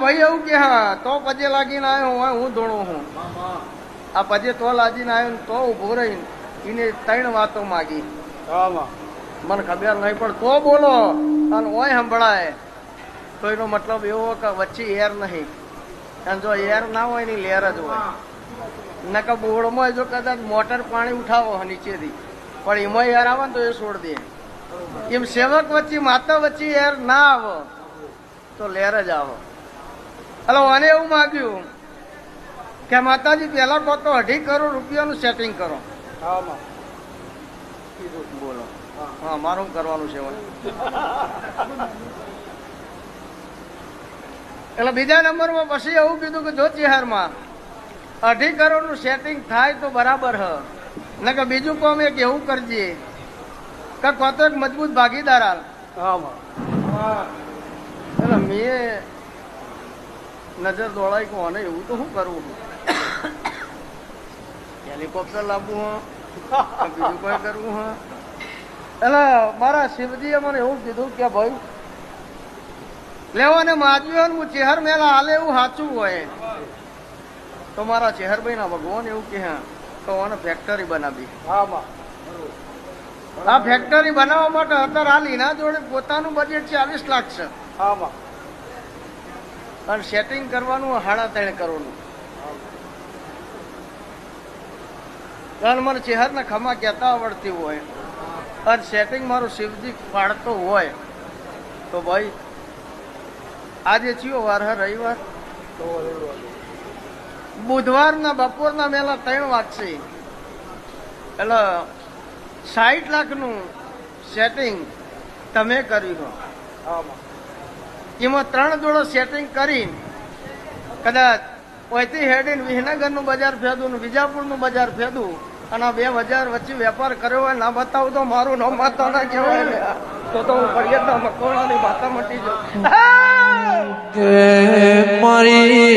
ભાઈ એવું કે હા તો પજે લાગીને આવ્યો હોય હું ધોણો હું. આ પજે તો લાગીને આવ્યો ને તો ઊભો રહીને એને ત્રણ વાતો માગી. મને ખબર નહીં પણ તો બોલો અને ઓય સંભળાય. તો એનો મતલબ એવો કે વચ્ચે એર નહીં. અને જો એર ના હોય એની લેર જ હોય. નકા બોર્ડમાં જો કદાચ મોટર પાણી ઉઠાવો નીચેથી. પણ એમાં એર આવે ને તો એ છોડ દે. એમ સેવક વચ્ચે માતા વચ્ચે એર ના આવે તો લેર જ આવે. હલો મને એવું માગ્યું કે માતાજી પહેલા કહો તો અઢી કરોડ રૂપિયાનું સેટિંગ કરો. બોલો. હા મારું કરવાનું છે. એટલે બીજા નંબરમાં પછી એવું કીધું કે જો ચેહરમાં અઢી કરોડનું સેટિંગ થાય તો બરાબર હ. ને કે બીજું કોમ એક એવું કરજે કે કોતો એક મજબૂત ભાગીદાર હાલ. એટલે મેં નજર દોડાઈ કોને એવું તો શું કરવું? હેલિકોપ્ટર લાવવું હા, કે બીજું કોઈ કરવું હા? એટલે મારા શિવજીએ મને એવું કીધું કે ભાઈ, લેવાને માજ્યો ને હું ચેહર મેલા હાલે એવું સાચું હોય. તો મારા ચેહરભાઈ ના ભગવાન એવું કે હા તો આને ફેક્ટરી બનાવી. આ ફેક્ટરી બનાવવા માટે અત્યારે આ લીના જોડે પોતાનું બજેટ ચાલીસ લાખ છે. અને સેટિંગ કરવાનું સાડા ત્રણ કરોડનું. કારણ મને ચેહરને ખમા કહેતા આવડતી હોય. અને સેટિંગ મારું શિવજી પાડતો હોય. તો ભાઈ, આજે ચિયો વાર હા રવિવાર. બુધવારના બપોરના મેલા ત્રણ વાગશે. એટલે સાઠ લાખનું સેટિંગ તમે કર્યું એમાં ત્રણ દોડો સેટિંગ કરી કદાચ ઓયથી હેડીને વિહનગરનું બજાર ફેદું ને વિજાપુરનું બજાર ફેદું અને બે બજાર વચ્ચે વેપાર કર્યો હોય ના બતાવું તો મારું નામ માતા ના. કહેવાય તો તો હું ફરિયાદના મકોડાની માતા મટી જાઉં મારી